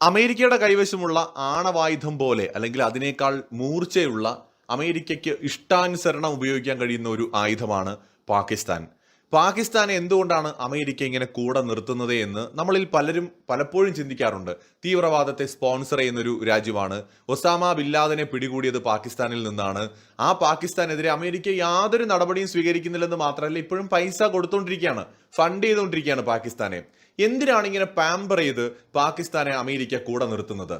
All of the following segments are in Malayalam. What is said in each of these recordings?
അമേരിക്കയുടെ കൈവശമുള്ള ആണവായുധം പോലെ അല്ലെങ്കിൽ അതിനേക്കാൾ മൂർച്ചയുള്ള അമേരിക്കയ്ക്ക് ഇഷ്ടാനുസരണം ഉപയോഗിക്കാൻ കഴിയുന്ന ഒരു ആയുധമാണ് പാകിസ്ഥാൻ. പാകിസ്ഥാനെ എന്തുകൊണ്ടാണ് അമേരിക്ക ഇങ്ങനെ കൂടെ നിർത്തുന്നത് എന്ന് നമ്മളിൽ പലരും പലപ്പോഴും ചിന്തിക്കാറുണ്ട്. തീവ്രവാദത്തെ സ്പോൺസർ ചെയ്യുന്നൊരു രാജ്യമാണ്. ഒസാമ ബില്ലാദിനെ പിടികൂടിയത് പാകിസ്ഥാനിൽ നിന്നാണ്. ആ പാകിസ്ഥാനെതിരെ അമേരിക്ക യാതൊരു നടപടിയും സ്വീകരിക്കുന്നില്ലെന്ന് മാത്രമല്ല ഇപ്പോഴും പൈസ കൊടുത്തുകൊണ്ടിരിക്കുകയാണ് ഫണ്ട് ചെയ്തുകൊണ്ടിരിക്കുകയാണ് പാകിസ്ഥാനെ. എന്തിനാണ് ഇങ്ങനെ പാമ്പർ ചെയ്ത് പാകിസ്ഥാനെ അമേരിക്ക കൂടെ നിർത്തുന്നത്?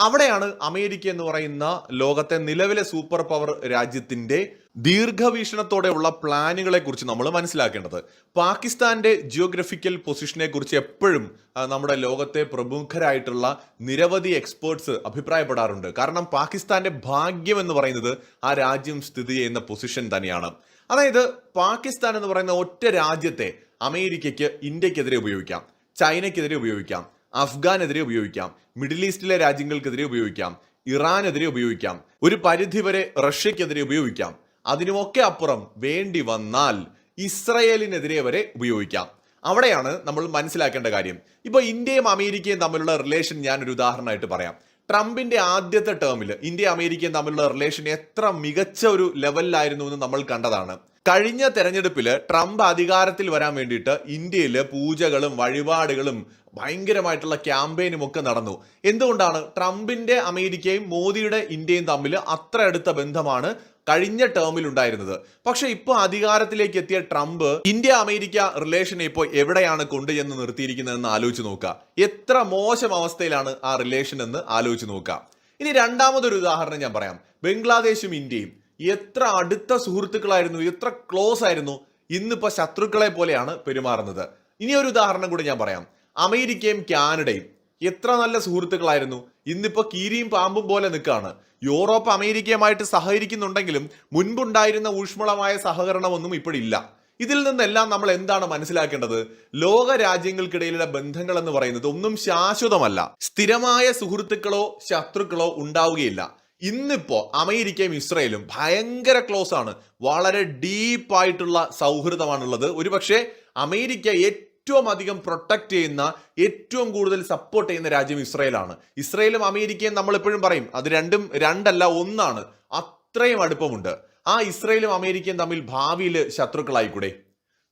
അവിടെയാണ് അമേരിക്ക എന്ന് പറയുന്ന ലോകത്തെ നിലവിലെ സൂപ്പർ പവർ രാജ്യത്തിന്റെ ദീർഘവീക്ഷണത്തോടെയുള്ള പ്ലാനുകളെ കുറിച്ച് നമ്മൾ മനസ്സിലാക്കേണ്ടത്. പാകിസ്ഥാന്റെ ജിയോഗ്രഫിക്കൽ പൊസിഷനെ കുറിച്ച് എപ്പോഴും നമ്മുടെ ലോകത്തെ പ്രമുഖരായിട്ടുള്ള നിരവധി എക്സ്പേർട്സ് അഭിപ്രായപ്പെടാറുണ്ട്. കാരണം പാകിസ്ഥാന്റെ ഭാഗ്യം എന്ന് പറയുന്നത് ആ രാജ്യം സ്ഥിതി ചെയ്യുന്ന പൊസിഷൻ തന്നെയാണ്. അതായത് പാകിസ്ഥാൻ എന്ന് പറയുന്ന ഒറ്റ രാജ്യത്തെ അമേരിക്കയ്ക്ക് ഇന്ത്യക്കെതിരെ ഉപയോഗിക്കാം ചൈനയ്ക്കെതിരെ ഉപയോഗിക്കാം അഫ്ഗാനെതിരെ ഉപയോഗിക്കാം മിഡിൽ ഈസ്റ്റിലെ രാജ്യങ്ങൾക്കെതിരെ ഉപയോഗിക്കാം ഇറാനെതിരെ ഉപയോഗിക്കാം ഒരു പരിധിവരെ റഷ്യക്കെതിരെ ഉപയോഗിക്കാം. അതിനുമൊക്കെ അപ്പുറം വേണ്ടി വന്നാൽ ഇസ്രയേലിനെതിരെ വരെ ഉപയോഗിക്കാം. അവിടെയാണ് നമ്മൾ മനസ്സിലാക്കേണ്ട കാര്യം. ഇപ്പൊ ഇന്ത്യയും അമേരിക്കയും തമ്മിലുള്ള റിലേഷൻ ഞാൻ ഒരു ഉദാഹരണമായിട്ട് പറയാം. ട്രംപിന്റെ ആദ്യത്തെ ടേമിൽ ഇന്ത്യ അമേരിക്കയും തമ്മിലുള്ള റിലേഷൻ എത്ര മികച്ച ഒരു ലെവലിലായിരുന്നു എന്ന് നമ്മൾ കണ്ടതാണ്. കഴിഞ്ഞ തെരഞ്ഞെടുപ്പിൽ ട്രംപ് അധികാരത്തിൽ വരാൻ വേണ്ടിയിട്ട് ഇന്ത്യയിൽ പൂജകളും വഴിപാടുകളും ഭയങ്കരമായിട്ടുള്ള ക്യാമ്പയിനും ഒക്കെ നടന്നു. എന്തുകൊണ്ടാണ് ട്രംപിന്റെ അമേരിക്കയും മോദിയുടെ ഇന്ത്യയും തമ്മിൽ അത്ര അടുത്ത ബന്ധമാണ് കഴിഞ്ഞ ടേമിൽ ഉണ്ടായിരുന്നത്? പക്ഷെ ഇപ്പോൾ അധികാരത്തിലേക്ക് എത്തിയ ട്രംപ് ഇന്ത്യ അമേരിക്ക റിലേഷനെ ഇപ്പോൾ എവിടെയാണ് കൊണ്ടുചെന്ന് നിർത്തിയിരിക്കുന്നതെന്ന് ആലോചിച്ച് നോക്കുക. എത്ര മോശം അവസ്ഥയിലാണ് ആ റിലേഷൻ എന്ന് ആലോചിച്ച് നോക്കുക. ഇനി രണ്ടാമതൊരു ഉദാഹരണം ഞാൻ പറയാം. ബംഗ്ലാദേശും ഇന്ത്യയും. എത്ര അടുത്ത സുഹൃത്തുക്കളായിരുന്നു എത്ര ക്ലോസ് ആയിരുന്നു ഇന്നിപ്പോൾ ശത്രുക്കളെ പോലെയാണ് പെരുമാറുന്നത്. ഇനി ഒരു ഉദാഹരണം കൂടി ഞാൻ പറയാം. അമേരിക്കയും കാനഡയും എത്ര നല്ല സുഹൃത്തുക്കളായിരുന്നു ഇന്നിപ്പോൾ കീരിയും പാമ്പും പോലെ നിൽക്കുകയാണ്. യൂറോപ്പ് അമേരിക്കയുമായിട്ട് സഹകരിക്കുന്നുണ്ടെങ്കിലും മുൻപുണ്ടായിരുന്ന ഊഷ്മളമായ സഹകരണമൊന്നും ഇപ്പോഴില്ല ഇതിൽ നിന്നെല്ലാം നമ്മൾ എന്താണ് മനസ്സിലാക്കേണ്ടത്? ലോക രാജ്യങ്ങൾക്കിടയിലുള്ള ബന്ധങ്ങൾ എന്ന് പറയുന്നത് ഒന്നും ശാശ്വതമല്ല. സ്ഥിരമായ സുഹൃത്തുക്കളോ ശത്രുക്കളോ ഉണ്ടാവുകയില്ല. ഇന്നിപ്പോ അമേരിക്കയും ഇസ്രയേലും ഭയങ്കര ക്ലോസ് ആണ്. വളരെ ഡീപ്പായിട്ടുള്ള സൗഹൃദമാണുള്ളത്. ഒരുപക്ഷെ അമേരിക്ക ഏറ്റവും അധികം പ്രൊട്ടക്റ്റ് ചെയ്യുന്ന ഏറ്റവും കൂടുതൽ സപ്പോർട്ട് ചെയ്യുന്ന രാജ്യം ഇസ്രയേലാണ്. ഇസ്രയേലും അമേരിക്കയും നമ്മൾ എപ്പോഴും പറയും അത് രണ്ടും രണ്ടല്ല ഒന്നാണ്. അത്രയും അടുപ്പമുണ്ട്. ആ ഇസ്രയേലും അമേരിക്കയും തമ്മിൽ ഭാവിയിൽ ശത്രുക്കളായിക്കൂടെ?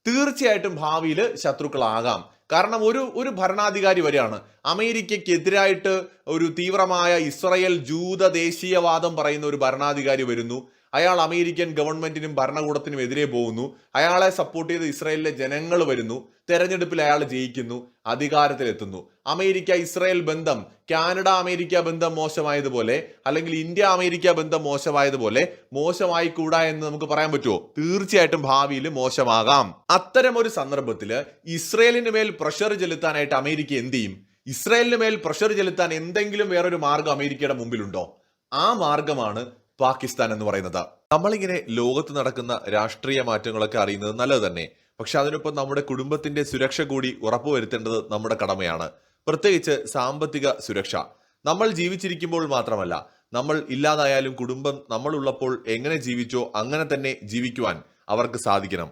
തീർച്ചയായിട്ടും ഭാവിയിൽ ശത്രുക്കളാകാം. കാരണം ഒരു ഒരു ഭരണാധികാരി വരെയാണ്. അമേരിക്കയ്ക്കെതിരായിട്ട് ഒരു തീവ്രമായ ഇസ്രയേൽ ജൂത ദേശീയവാദം പറയുന്ന ഒരു ഭരണാധികാരി വരുന്നു. അയാൾ അമേരിക്കൻ ഗവൺമെന്റിനും ഭരണകൂടത്തിനും എതിരെ പോകുന്നു. അയാളെ സപ്പോർട്ട് ചെയ്ത് ഇസ്രായേലിലെ ജനങ്ങൾ വരുന്നു. തെരഞ്ഞെടുപ്പിൽ അയാൾ ജയിക്കുന്നു. അധികാരത്തിലെത്തുന്നു അമേരിക്ക ഇസ്രായേൽ ബന്ധം കാനഡ അമേരിക്ക ബന്ധം മോശമായതുപോലെ അല്ലെങ്കിൽ ഇന്ത്യ അമേരിക്ക ബന്ധം മോശമായതുപോലെ മോശമായി കൂടാ എന്ന് നമുക്ക് പറയാൻ പറ്റുമോ? തീർച്ചയായിട്ടും ഭാവിയിൽ മോശമാകാം. അത്തരം ഒരു സന്ദർഭത്തിൽ ഇസ്രയേലിന് മേൽ പ്രഷർ ചെലുത്താനായിട്ട് അമേരിക്ക എന്ത് ചെയ്യും? ഇസ്രയേലിന് മേൽ പ്രഷർ ചെലുത്താൻ എന്തെങ്കിലും വേറൊരു മാർഗം അമേരിക്കയുടെ മുമ്പിലുണ്ടോ? ആ മാർഗമാണ് പാകിസ്ഥാൻ എന്ന് പറയുന്നത്. നമ്മളിങ്ങനെ ലോകത്ത് നടക്കുന്ന രാഷ്ട്രീയ മാറ്റങ്ങളൊക്കെ അറിയുന്നത് നല്ലത് തന്നെ. പക്ഷെ അതിനൊപ്പം നമ്മുടെ കുടുംബത്തിന്റെ സുരക്ഷ കൂടി ഉറപ്പുവരുത്തേണ്ടത് നമ്മുടെ കടമയാണ്. പ്രത്യേകിച്ച് സാമ്പത്തിക സുരക്ഷ. നമ്മൾ ജീവിച്ചിരിക്കുമ്പോൾ മാത്രമല്ല നമ്മൾ ഇല്ലാതായാലും കുടുംബം നമ്മളുള്ളപ്പോൾ എങ്ങനെ ജീവിച്ചോ അങ്ങനെ തന്നെ ജീവിക്കുവാൻ അവർക്ക് സാധിക്കണം.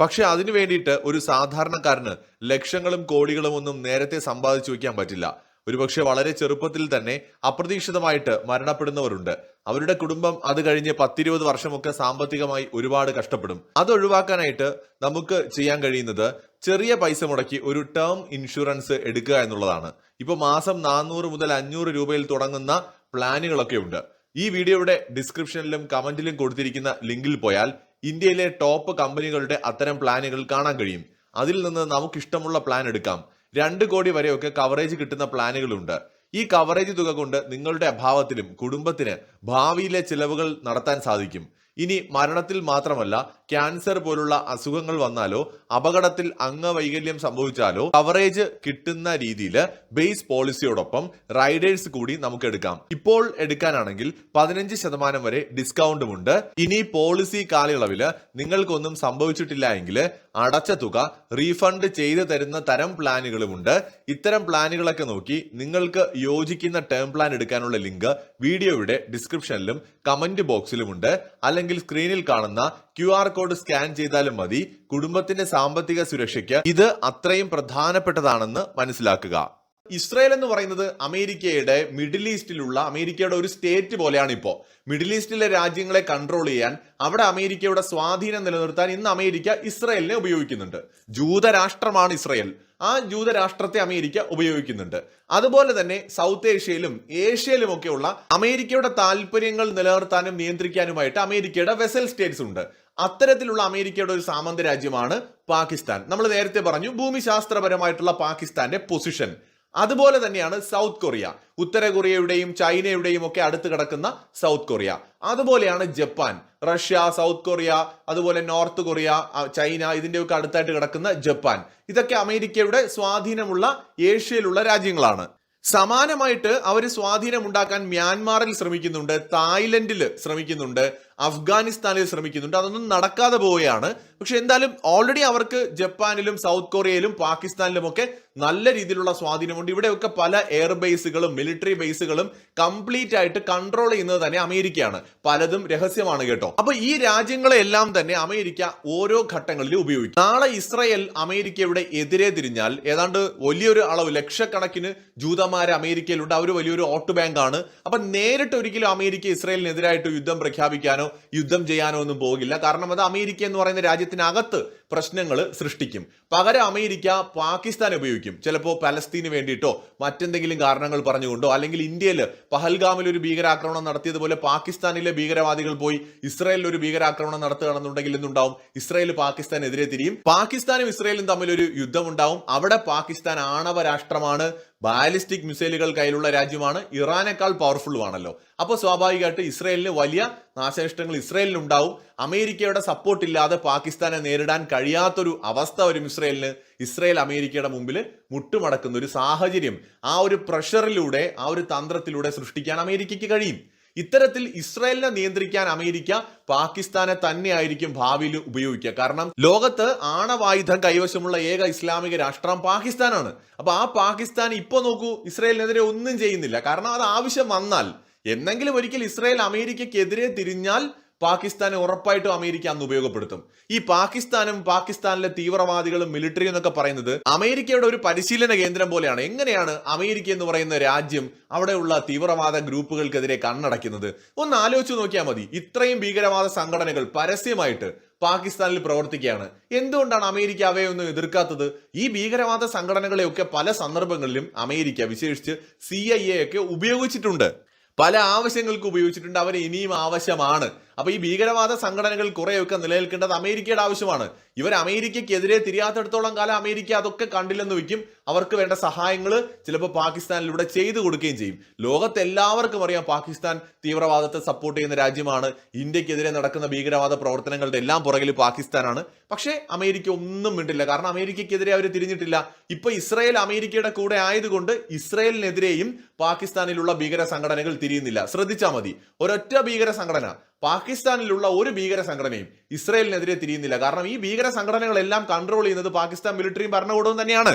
പക്ഷെ അതിനു വേണ്ടിയിട്ട് ഒരു സാധാരണക്കാരന് ലക്ഷങ്ങളും കോടികളും ഒന്നും നേരത്തെ സമ്പാദിച്ചു വെക്കാൻ പറ്റില്ല. ഒരുപക്ഷെ വളരെ ചെറുപ്പത്തിൽ തന്നെ അപ്രതീക്ഷിതമായിട്ട് മരണപ്പെടുന്നവരുണ്ട്. അവരുടെ കുടുംബം അത് കഴിഞ്ഞ് പത്തിരുപത് വർഷമൊക്കെ സാമ്പത്തികമായി ഒരുപാട് കഷ്ടപ്പെടും. അത് ഒഴിവാക്കാനായിട്ട് നമുക്ക് ചെയ്യാൻ കഴിയുന്നത് ചെറിയ പൈസ മുടക്കി ഒരു ടേം ഇൻഷുറൻസ് എടുക്കുക എന്നുള്ളതാണ്. ഇപ്പൊ മാസം നാനൂറ് മുതൽ അഞ്ഞൂറ് രൂപയിൽ തുടങ്ങുന്ന പ്ലാനുകളൊക്കെ ഉണ്ട്. ഈ വീഡിയോയുടെ ഡിസ്ക്രിപ്ഷനിലും കമന്റിലും കൊടുത്തിരിക്കുന്ന ലിങ്കിൽ പോയാൽ ഇന്ത്യയിലെ ടോപ്പ് കമ്പനികളുടെ അത്തരം പ്ലാനുകൾ കാണാൻ കഴിയും. അതിൽ നിന്ന് നമുക്കിഷ്ടമുള്ള പ്ലാൻ എടുക്കാം. രണ്ട് കോടി വരെയൊക്കെ കവറേജ് കിട്ടുന്ന പ്ലാനുകളുണ്ട്. ഈ കവറേജ് തുക കൊണ്ട് നിങ്ങളുടെ അഭാവത്തിലും കുടുംബത്തിന് ഭാവിയിലെ ചിലവുകൾ നടത്താൻ സാധിക്കും. ഇനി മരണത്തിൽ മാത്രമല്ല ക്യാൻസർ പോലുള്ള അസുഖങ്ങൾ വന്നാലോ അപകടത്തിൽ അംഗവൈകല്യം സംഭവിച്ചാലോ കവറേജ് കിട്ടുന്ന രീതിയിൽ ബേസ് പോളിസിയോടൊപ്പം റൈഡേഴ്സ് കൂടി നമുക്ക് എടുക്കാം. ഇപ്പോൾ എടുക്കാനാണെങ്കിൽ പതിനഞ്ച് ശതമാനം വരെ ഡിസ്കൗണ്ടും ഉണ്ട്. ഇനി പോളിസി കാലയളവിൽ നിങ്ങൾക്കൊന്നും സംഭവിച്ചിട്ടില്ല എങ്കിൽ അടച്ച തുക റീഫണ്ട് ചെയ്തു തരുന്ന തരം പ്ലാനുകളുമുണ്ട് ഇത്തരം പ്ലാനുകളൊക്കെ നോക്കി നിങ്ങൾക്ക് യോജിക്കുന്ന ടേം പ്ലാൻ എടുക്കാനുള്ള ലിങ്ക് വീഡിയോയുടെ ഡിസ്ക്രിപ്ഷനിലും കമന്റ് ബോക്സിലുമുണ്ട് അല്ലെങ്കിൽ സ്ക്രീനിൽ കാണുന്ന ക്യു ആർ കോഡ് സ്കാൻ ചെയ്താലും മതി. കുടുംബത്തിന്റെ സാമ്പത്തിക സുരക്ഷയ്ക്ക് ഇത് അത്രയും പ്രധാനപ്പെട്ടതാണെന്ന് മനസ്സിലാക്കുക. ഇസ്രായേൽ എന്ന് പറയുന്നത് അമേരിക്കയുടെ മിഡിൽ ഈസ്റ്റിലുള്ള അമേരിക്കയുടെ ഒരു സ്റ്റേറ്റ് പോലെയാണ് ഇപ്പോ. മിഡിൽ ഈസ്റ്റിലെ രാജ്യങ്ങളെ കൺട്രോൾ ചെയ്യാൻ അവിടെ അമേരിക്കയുടെ സ്വാധീനം നിലനിർത്താൻ ഇന്ന് അമേരിക്ക ഇസ്രായേലിനെ ഉപയോഗിക്കുന്നുണ്ട്. ജൂതരാഷ്ട്രമാണ് ഇസ്രായേൽ. ആ ജൂതരാഷ്ട്രത്തെ അമേരിക്ക ഉപയോഗിക്കുന്നുണ്ട്. അതുപോലെ തന്നെ സൗത്ത് ഏഷ്യയിലും ഏഷ്യയിലുമൊക്കെയുള്ള അമേരിക്കയുടെ താല്പര്യങ്ങൾ നിലനിർത്താനും നിയന്ത്രിക്കാനുമായിട്ട് അമേരിക്കയുടെ വെസൽ സ്റ്റേറ്റ്സ് ഉണ്ട്. അത്തരത്തിലുള്ള അമേരിക്കയുടെ ഒരു സാമന്ത രാജ്യമാണ് പാകിസ്ഥാൻ. നമ്മൾ നേരത്തെ പറഞ്ഞു ഭൂമിശാസ്ത്രപരമായിട്ടുള്ള പാകിസ്ഥാന്റെ പൊസിഷൻ അതുപോലെ തന്നെയാണ് സൗത്ത് കൊറിയ. ഉത്തര കൊറിയയുടെയും ചൈനയുടെയും ഒക്കെ അടുത്ത് കിടക്കുന്ന സൗത്ത് കൊറിയ. അതുപോലെയാണ് ജപ്പാൻ. റഷ്യ സൗത്ത് കൊറിയ അതുപോലെ നോർത്ത് കൊറിയ ചൈന ഇതിന്റെയൊക്കെ അടുത്തായിട്ട് കിടക്കുന്ന ജപ്പാൻ. ഇതൊക്കെ അമേരിക്കയുടെ സ്വാധീനമുള്ള ഏഷ്യയിലുള്ള രാജ്യങ്ങളാണ്. സമാനമായിട്ട് അവർ സ്വാധീനം ഉണ്ടാക്കാൻ മ്യാൻമാറിൽ ശ്രമിക്കുന്നുണ്ട് തായ്ലൻഡിൽ ശ്രമിക്കുന്നുണ്ട് അഫ്ഗാനിസ്ഥാനിൽ ശ്രമിക്കുന്നുണ്ട്. അതൊന്നും നടക്കാതെ പോവുകയാണ്. പക്ഷെ എന്തായാലും ഓൾറെഡി അവർക്ക് ജപ്പാനിലും സൗത്ത് കൊറിയയിലും പാകിസ്ഥാനിലും ഒക്കെ നല്ല രീതിയിലുള്ള സ്വാധീനമുണ്ട്. ഇവിടെയൊക്കെ പല എയർ ബേസുകളും മിലിറ്ററി ബേസുകളും കംപ്ലീറ്റ് ആയിട്ട് കൺട്രോൾ ചെയ്യുന്നത് തന്നെ അമേരിക്കയാണ്. പലതും രഹസ്യമാണ് കേട്ടോ. അപ്പൊ ഈ രാജ്യങ്ങളെല്ലാം തന്നെ അമേരിക്ക ഓരോ ഘട്ടങ്ങളിലും ഉപയോഗിക്കും. നാളെ ഇസ്രയേൽ അമേരിക്കയുടെ എതിരെ തിരിഞ്ഞാൽ ഏതാണ്ട് വലിയൊരു അളവ് ലക്ഷക്കണക്കിന് ജൂതന്മാർ അമേരിക്കയിലുണ്ട്. അവർ വലിയൊരു വോട്ട് ബാങ്ക് ആണ് അപ്പൊ നേരിട്ട് ഒരിക്കലും അമേരിക്ക ഇസ്രയേലിനെതിരായിട്ട് യുദ്ധം പ്രഖ്യാപിക്കാനോ യുദ്ധം ചെയ്യാനോ ഒന്നും പോകില്ല. കാരണം അത് അമേരിക്ക എന്ന് പറയുന്ന രാജ്യത്തിനകത്ത് പ്രശ്നങ്ങൾ സൃഷ്ടിക്കും. പകരം അമേരിക്ക പാകിസ്ഥാൻ ഉപയോഗിക്കും. ചിലപ്പോൾ പലസ്തീന് വേണ്ടിയിട്ടോ മറ്റെന്തെങ്കിലും കാരണങ്ങൾ പറഞ്ഞുകൊണ്ടോ അല്ലെങ്കിൽ ഇന്ത്യയിൽ പഹൽഗാമിൽ ഒരു ഭീകരാക്രമണം നടത്തിയതുപോലെ പാകിസ്ഥാനിലെ ഭീകരവാദികൾ പോയി ഇസ്രായേലിൽ ഒരു ഭീകരാക്രമണം നടത്തുകയാണെന്നുണ്ടെങ്കിൽ എന്തുണ്ടാവും? ഇസ്രായേൽ പാകിസ്ഥാനെതിരെ തിരിയും. പാകിസ്ഥാനും ഇസ്രായേലും തമ്മിൽ ഒരു യുദ്ധം ഉണ്ടാവും അവിടെ പാകിസ്ഥാൻ ആണവ രാഷ്ട്രമാണ്. ബാലിസ്റ്റിക് മിസൈലുകൾ കയ്യിലുള്ള രാജ്യമാണ്. ഇറാനേക്കാൾ പവർഫുള്ളുമാണല്ലോ അപ്പോൾ സ്വാഭാവികമായിട്ട് ഇസ്രായേലിന് വലിയ നാശനഷ്ടങ്ങൾ ഇസ്രായേലിനുണ്ടാവും. അമേരിക്കയുടെ സപ്പോർട്ട് ഇല്ലാതെ പാകിസ്ഥാനെ നേരിടാൻ കഴിയാത്തൊരു അവസ്ഥ വരും ഇസ്രയേലിന്. ഇസ്രയേൽ അമേരിക്കയുടെ മുമ്പിൽ മുട്ടുമടക്കുന്ന ഒരു സാഹചര്യം ആ ഒരു പ്രഷറിലൂടെ ആ ഒരു തന്ത്രത്തിലൂടെ സൃഷ്ടിക്കാൻ അമേരിക്കയ്ക്ക് കഴിയും. ഇത്തരത്തിൽ ഇസ്രായേലിനെ നിയന്ത്രിക്കാൻ അമേരിക്ക പാകിസ്ഥാനെ തന്നെയായിരിക്കും ഭാവിയിൽ ഉപയോഗിക്കുക. കാരണം ലോകത്ത് ആണവായുധം കൈവശമുള്ള ഏക ഇസ്ലാമിക രാഷ്ട്രം പാകിസ്ഥാനാണ്. അപ്പൊ ആ പാകിസ്ഥാൻ ഇപ്പൊ നോക്കൂ ഇസ്രായേലിനെതിരെ ഒന്നും ചെയ്യുന്നില്ല. കാരണം അത് ആവശ്യം വന്നാൽ എന്നെങ്കിലും ഒരിക്കൽ ഇസ്രായേൽ അമേരിക്കയ്ക്കെതിരെ തിരിഞ്ഞാൽ പാകിസ്ഥാനെ ഉറപ്പായിട്ടും അമേരിക്ക അന്ന് ഉപയോഗപ്പെടുത്തും. ഈ പാകിസ്ഥാനും പാകിസ്ഥാനിലെ തീവ്രവാദികളും മിലിറ്ററി എന്നൊക്കെ പറയുന്നത് അമേരിക്കയുടെ ഒരു പരിശീലന കേന്ദ്രം പോലെയാണ്. എങ്ങനെയാണ് അമേരിക്ക എന്ന് പറയുന്ന രാജ്യം അവിടെയുള്ള തീവ്രവാദ ഗ്രൂപ്പുകൾക്കെതിരെ കണ്ണടയ്ക്കുന്നത്? ഒന്ന് ആലോചിച്ച് നോക്കിയാൽ മതി. ഇത്രയും ഭീകരവാദ സംഘടനകൾ പരസ്യമായിട്ട് പാകിസ്ഥാനിൽ പ്രവർത്തിക്കുകയാണ്. എന്തുകൊണ്ടാണ് അമേരിക്ക അവയൊന്നും എതിർക്കാത്തത്? ഈ ഭീകരവാദ സംഘടനകളെയൊക്കെ പല സന്ദർഭങ്ങളിലും അമേരിക്ക വിശേഷിച്ച് സി ഐ എ ഒക്കെ ഉപയോഗിച്ചിട്ടുണ്ട്. പല ആവശ്യങ്ങൾക്ക് ഉപയോഗിച്ചിട്ടുണ്ട് അവർ ഇനിയും ആവശ്യമാണ്. അപ്പൊ ഈ ഭീകരവാദ സംഘടനകൾ കുറെയൊക്കെ നിലനിൽക്കേണ്ടത് അമേരിക്കയുടെ ആവശ്യമാണ്. ഇവർ അമേരിക്കയ്ക്കെതിരെ തിരിയാത്തടത്തോളം കാലം അമേരിക്ക അതൊക്കെ കണ്ടില്ലെന്ന് വെക്കും അവർക്ക് വേണ്ട സഹായങ്ങൾ ചിലപ്പോൾ പാകിസ്ഥാനിലൂടെ ചെയ്തു കൊടുക്കുകയും ചെയ്യും. ലോകത്തെല്ലാവർക്കും അറിയാം പാകിസ്ഥാൻ തീവ്രവാദത്തെ സപ്പോർട്ട് ചെയ്യുന്ന രാജ്യമാണ്. ഇന്ത്യക്കെതിരെ നടക്കുന്ന ഭീകരവാദ പ്രവർത്തനങ്ങളുടെ എല്ലാം പുറകിൽ പാകിസ്ഥാനാണ്. പക്ഷേ അമേരിക്ക ഒന്നും മിണ്ടില്ല. കാരണം അമേരിക്കയ്ക്കെതിരെ അവർ തിരിഞ്ഞിട്ടില്ല. ഇപ്പൊ ഇസ്രായേൽ അമേരിക്കയുടെ കൂടെ ആയതുകൊണ്ട് ഇസ്രായേലിനെതിരെയും പാകിസ്ഥാനിലുള്ള ഭീകര സംഘടനകൾ തിരിയുന്നില്ല. ശ്രദ്ധിച്ചാൽ മതി. ഒരൊറ്റ ഭീകര സംഘടന പാകിസ്ഥാനിലുള്ള ഒരു ഭീകര സംഘടനയും ഇസ്രയേലിനെതിരെ തിരിയുന്നില്ല. കാരണം ഈ ഭീകര സംഘടനകളെല്ലാം കൺട്രോൾ ചെയ്യുന്നത് പാകിസ്ഥാൻ മിലിറ്ററിയും ഭരണകൂടവും തന്നെയാണ്.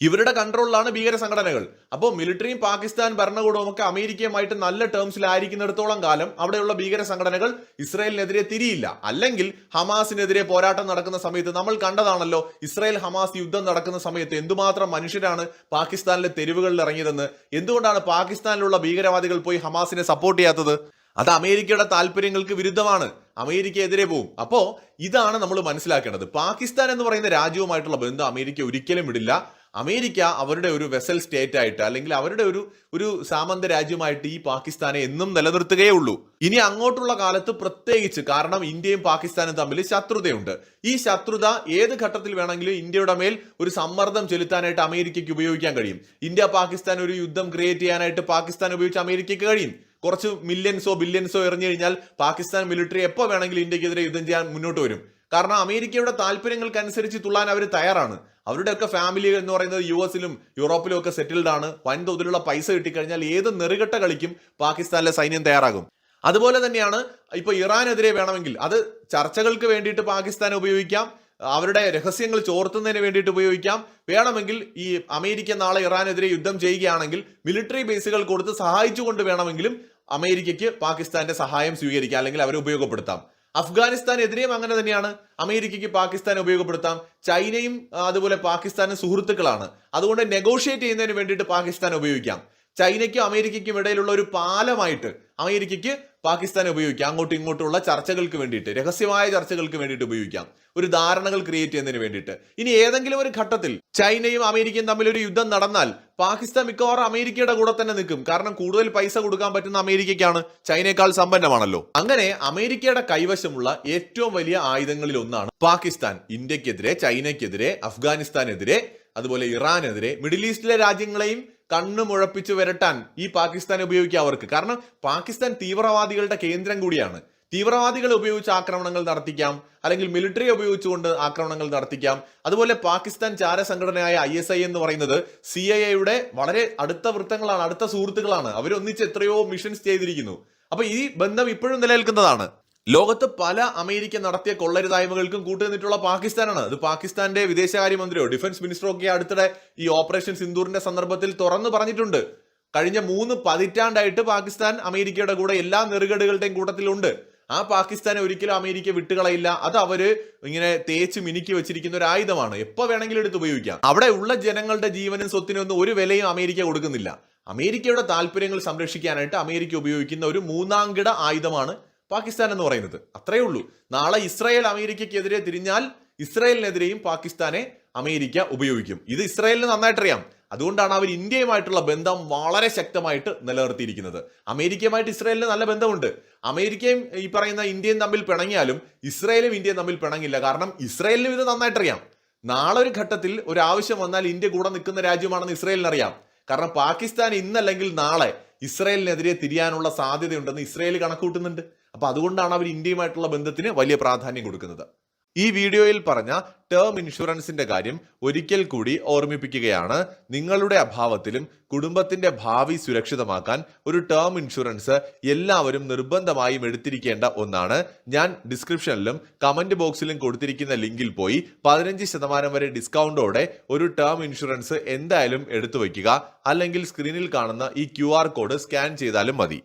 ഇവരുടെ കൺട്രോളിലാണ് ഭീകര സംഘടനകൾ. അപ്പോൾ മിലിറ്ററിയും പാകിസ്ഥാൻ ഭരണകൂടവും ഒക്കെ അമേരിക്കയുമായിട്ട് നല്ല ടേംസിലായിരിക്കുന്നിടത്തോളം കാലം അവിടെയുള്ള ഭീകര സംഘടനകൾ ഇസ്രായേലിനെതിരെ തിരിയില്ല. അല്ലെങ്കിൽ ഹമാസിനെതിരെ പോരാട്ടം നടക്കുന്ന സമയത്ത് നമ്മൾ കണ്ടതാണല്ലോ ഇസ്രായേൽ ഹമാസ് യുദ്ധം നടക്കുന്ന സമയത്ത് എന്തുമാത്രം മനുഷ്യരാണ് പാകിസ്ഥാനിലെ തെരുവുകളിൽ ഇറങ്ങിയതെന്ന്. എന്തുകൊണ്ടാണ് പാകിസ്ഥാനിലുള്ള ഭീകരവാദികൾ പോയി ഹമാസിനെ സപ്പോർട്ട് ചെയ്യാത്തത്? അത് അമേരിക്കയുടെ താല്പര്യങ്ങൾക്ക് വിരുദ്ധമാണ്. അമേരിക്കയെതിരെ പോവും. അപ്പോ ഇതാണ് നമ്മൾ മനസ്സിലാക്കേണ്ടത്. പാകിസ്ഥാൻ എന്ന് പറയുന്ന രാജ്യവുമായിട്ടുള്ള ബന്ധം അമേരിക്ക ഒരിക്കലും വിടില്ല. അമേരിക്ക അവരുടെ ഒരു വെസൽ സ്റ്റേറ്റ് ആയിട്ട് അല്ലെങ്കിൽ അവരുടെ ഒരു ഒരു സാമന്ത രാജ്യമായിട്ട് ഈ പാകിസ്ഥാനെ എന്നും നിലനിർത്തുകയേ ഉള്ളൂ. ഇനി അങ്ങോട്ടുള്ള കാലത്ത് പ്രത്യേകിച്ച് കാരണം ഇന്ത്യയും പാകിസ്ഥാനും തമ്മിൽ ശത്രുതയുണ്ട്. ഈ ശത്രുത ഏത് ഘട്ടത്തിൽ വേണമെങ്കിലും ഇന്ത്യയുടെ മേൽ ഒരു സമ്മർദ്ദം ചെലുത്താനായിട്ട് അമേരിക്കയ്ക്ക് ഉപയോഗിക്കാൻ കഴിയും. ഇന്ത്യ പാകിസ്ഥാൻ ഒരു യുദ്ധം ക്രിയേറ്റ് ചെയ്യാനായിട്ട് പാകിസ്ഥാൻ ഉപയോഗിച്ച് അമേരിക്കയ്ക്ക് കഴിയും. കുറച്ച് മില്യൻസോ ബില്യൻസോ എറിഞ്ഞു കഴിഞ്ഞാൽ പാകിസ്ഥാൻ മിലിറ്ററി എപ്പോൾ വേണമെങ്കിലും ഇന്ത്യക്കെതിരെ യുദ്ധം ചെയ്യാൻ മുന്നോട്ട് വരും. കാരണം അമേരിക്കയുടെ താല്പര്യങ്ങൾക്കനുസരിച്ച് തുള്ളാൻ അവർ തയ്യാറാണ്. അവരുടെയൊക്കെ ഫാമിലി എന്ന് പറയുന്നത് യു എസിലും യൂറോപ്പിലും ഒക്കെ സെറ്റിൽഡ് ആണ്. വൻതോതിലുള്ള പൈസ കിട്ടിക്കഴിഞ്ഞാൽ ഏത് നെറുകെട്ട കളിക്കും പാകിസ്ഥാനിലെ സൈന്യം തയ്യാറാകും. അതുപോലെ തന്നെയാണ് ഇപ്പൊ ഇറാനെതിരെ വേണമെങ്കിൽ അത് ചർച്ചകൾക്ക് വേണ്ടിയിട്ട് പാകിസ്ഥാനെ ഉപയോഗിക്കാം. അവരുടെ രഹസ്യങ്ങൾ ചോർത്തുന്നതിന് വേണ്ടിയിട്ട് ഉപയോഗിക്കാം. വേണമെങ്കിൽ ഈ അമേരിക്ക നാളെ ഇറാനെതിരെ യുദ്ധം ചെയ്യുകയാണെങ്കിൽ മിലിറ്ററി ബേസുകൾ കൊടുത്ത് സഹായിച്ചുകൊണ്ട് വേണമെങ്കിലും അമേരിക്കയ്ക്ക് പാകിസ്ഥാന്റെ സഹായം സ്വീകരിക്കാം അല്ലെങ്കിൽ അവരെ ഉപയോഗപ്പെടുത്താം. അഫ്ഗാനിസ്ഥാനെതിരെയും അങ്ങനെ തന്നെയാണ്. അമേരിക്കയ്ക്ക് പാകിസ്ഥാനെ ഉപയോഗപ്പെടുത്താം. ചൈനയും അതുപോലെ പാകിസ്ഥാനും സുഹൃത്തുക്കളാണ്. അതുകൊണ്ട് നെഗോഷിയേറ്റ് ചെയ്യുന്നതിന് വേണ്ടിയിട്ട് പാകിസ്ഥാനെ ഉപയോഗിക്കാം. ചൈനയ്ക്കും അമേരിക്കയ്ക്കും ഇടയിലുള്ള ഒരു പാലമായിട്ട് അമേരിക്കയ്ക്ക് പാകിസ്ഥാനെ ഉപയോഗിക്കാം. അങ്ങോട്ടും ഇങ്ങോട്ടുമുള്ള ചർച്ചകൾക്ക് വേണ്ടിയിട്ട് രഹസ്യമായ ചർച്ചകൾക്ക് വേണ്ടിയിട്ട് ഉപയോഗിക്കാം. ഒരു ധാരണകൾ ക്രിയേറ്റ് ചെയ്യുന്നതിന് വേണ്ടിയിട്ട്. ഇനി ഏതെങ്കിലും ഒരു ഘട്ടത്തിൽ ചൈനയും അമേരിക്കയും തമ്മിൽ ഒരു യുദ്ധം നടന്നാൽ പാകിസ്ഥാൻ മിക്കവാറും അമേരിക്കയുടെ കൂടെ തന്നെ നിൽക്കും. കാരണം കൂടുതൽ പൈസ കൊടുക്കാൻ പറ്റുന്ന അമേരിക്കയ്ക്കാണ് ചൈനയേക്കാൾ സമ്പന്നമാണല്ലോ. അങ്ങനെ അമേരിക്കയുടെ കൈവശമുള്ള ഏറ്റവും വലിയ ആയുധങ്ങളിൽ ഒന്നാണ് പാകിസ്ഥാൻ. ഇന്ത്യക്കെതിരെ ചൈനയ്ക്കെതിരെ അഫ്ഗാനിസ്ഥാനെതിരെ അതുപോലെ ഇറാനെതിരെ മിഡിൽ ഈസ്റ്റിലെ രാജ്യങ്ങളെയും കണ്ണു മുഴപ്പിച്ച് വരട്ടാൻ ഈ പാകിസ്ഥാൻ ഉപയോഗിക്കാം അവർക്ക്. കാരണം പാകിസ്ഥാൻ തീവ്രവാദികളുടെ കേന്ദ്രം കൂടിയാണ്. തീവ്രവാദികളെ ഉപയോഗിച്ച് ആക്രമണങ്ങൾ നടത്തിക്കാം അല്ലെങ്കിൽ മിലിറ്ററി ഉപയോഗിച്ചുകൊണ്ട് ആക്രമണങ്ങൾ നടത്തിക്കാം. അതുപോലെ പാകിസ്ഥാൻ ചാര സംഘടനയായ ഐ എസ് ഐ എന്ന് പറയുന്നത് സി ഐ എയുടെ വളരെ അടുത്ത വൃത്തങ്ങളാണ് അടുത്ത സുഹൃത്തുക്കളാണ്. അവരൊന്നിച്ച് എത്രയോ മിഷൻസ് ചെയ്തിരിക്കുന്നു. അപ്പൊ ഈ ബന്ധം ഇപ്പോഴും നിലനിൽക്കുന്നതാണ്. ലോകത്ത് പല അമേരിക്ക നടത്തിയ കൊള്ളരുതായ്മകൾക്കും കൂട്ടുനിന്നിട്ടുള്ള പാകിസ്ഥാനാണ്. അത് പാകിസ്ഥാന്റെ വിദേശകാര്യമന്ത്രിയോ ഡിഫൻസ് മിനിസ്റ്ററോ ഒക്കെ അടുത്തിടെ ഈ ഓപ്പറേഷൻ സിന്ദൂറിന്റെ സന്ദർഭത്തിൽ തുറന്നു പറഞ്ഞിട്ടുണ്ട്. കഴിഞ്ഞ മൂന്ന് പതിറ്റാണ്ടായിട്ട് പാകിസ്ഥാൻ അമേരിക്കയുടെ കൂടെ എല്ലാ നെറുകേടുകളുടെയും കൂട്ടത്തിലുണ്ട്. ആ പാകിസ്ഥാനെ ഒരിക്കലും അമേരിക്ക വിട്ടുകളയില്ല. അത് അവർ ഇങ്ങനെ തേച്ച് മിനുക്കി വെച്ചിരിക്കുന്ന ഒരു ആയുധമാണ്. എപ്പോ വേണമെങ്കിലും എടുത്ത് ഉപയോഗിക്കാം. അവിടെ ഉള്ള ജനങ്ങളുടെ ജീവനും സ്വത്തിനും ഒന്നും ഒരു വിലയും അമേരിക്ക കൊടുക്കുന്നില്ല. അമേരിക്കയുടെ താല്പര്യങ്ങൾ സംരക്ഷിക്കാനായിട്ട് അമേരിക്ക ഉപയോഗിക്കുന്ന ഒരു മൂന്നാംകിട ആയുധമാണ് പാകിസ്ഥാൻ എന്ന് പറയുന്നത്. അത്രയേ ഉള്ളൂ. നാളെ ഇസ്രായേൽ അമേരിക്കയ്ക്കെതിരെ തിരിഞ്ഞാൽ ഇസ്രായേലിനെതിരെയും പാകിസ്ഥാനെ അമേരിക്ക ഉപയോഗിക്കും. ഇത് ഇസ്രായേലിന് നന്നായിട്ടറിയാം. അതുകൊണ്ടാണ് അവർ ഇന്ത്യയുമായിട്ടുള്ള ബന്ധം വളരെ ശക്തമായിട്ട് നിലനിർത്തിയിരിക്കുന്നത്. അമേരിക്കയുമായിട്ട് ഇസ്രായേലിന് നല്ല ബന്ധമുണ്ട്. അമേരിക്കയും ഈ പറയുന്ന ഇന്ത്യയും തമ്മിൽ പിണങ്ങിയാലും ഇസ്രായേലും ഇന്ത്യയും തമ്മിൽ പിണങ്ങില്ല. കാരണം ഇസ്രായേലിനും ഇത് നന്നായിട്ടറിയാം. നാളെ ഒരു ഘട്ടത്തിൽ ഒരു ആവശ്യം വന്നാൽ ഇന്ത്യ കൂടെ നിൽക്കുന്ന രാജ്യമാണെന്ന് ഇസ്രായേലിന് അറിയാം. കാരണം പാകിസ്ഥാൻ ഇന്നല്ലെങ്കിൽ നാളെ ഇസ്രായേലിനെതിരെ തിരിയാനുള്ള സാധ്യതയുണ്ടെന്ന് ഇസ്രായേൽ കണക്കൂട്ടുന്നുണ്ട് അപ്പൊ അതുകൊണ്ടാണ് അവർ ഇന്ത്യയുമായിട്ടുള്ള ബന്ധത്തിന് വലിയ പ്രാധാന്യം കൊടുക്കുന്നത്. ഈ വീഡിയോയിൽ പറഞ്ഞ ടേം ഇൻഷുറൻസിന്റെ കാര്യം ഒരിക്കൽ കൂടി ഓർമ്മിപ്പിക്കുകയാണ്. നിങ്ങളുടെ അഭാവത്തിലും കുടുംബത്തിന്റെ ഭാവി സുരക്ഷിതമാക്കാൻ ഒരു ടേം ഇൻഷുറൻസ് എല്ലാവരും നിർബന്ധമായും എടുത്തിരിക്കേണ്ട ഒന്നാണ്. ഞാൻ ഡിസ്ക്രിപ്ഷനിലും കമന്റ് ബോക്സിലും കൊടുത്തിരിക്കുന്ന ലിങ്കിൽ പോയി പതിനഞ്ച് ശതമാനം വരെ ഡിസ്കൗണ്ടോടെ ഒരു ടേം ഇൻഷുറൻസ് എന്തായാലും എടുത്തു വയ്ക്കുക അല്ലെങ്കിൽ സ്ക്രീനിൽ കാണുന്ന ഈ ക്യു കോഡ് സ്കാൻ ചെയ്താലും മതി.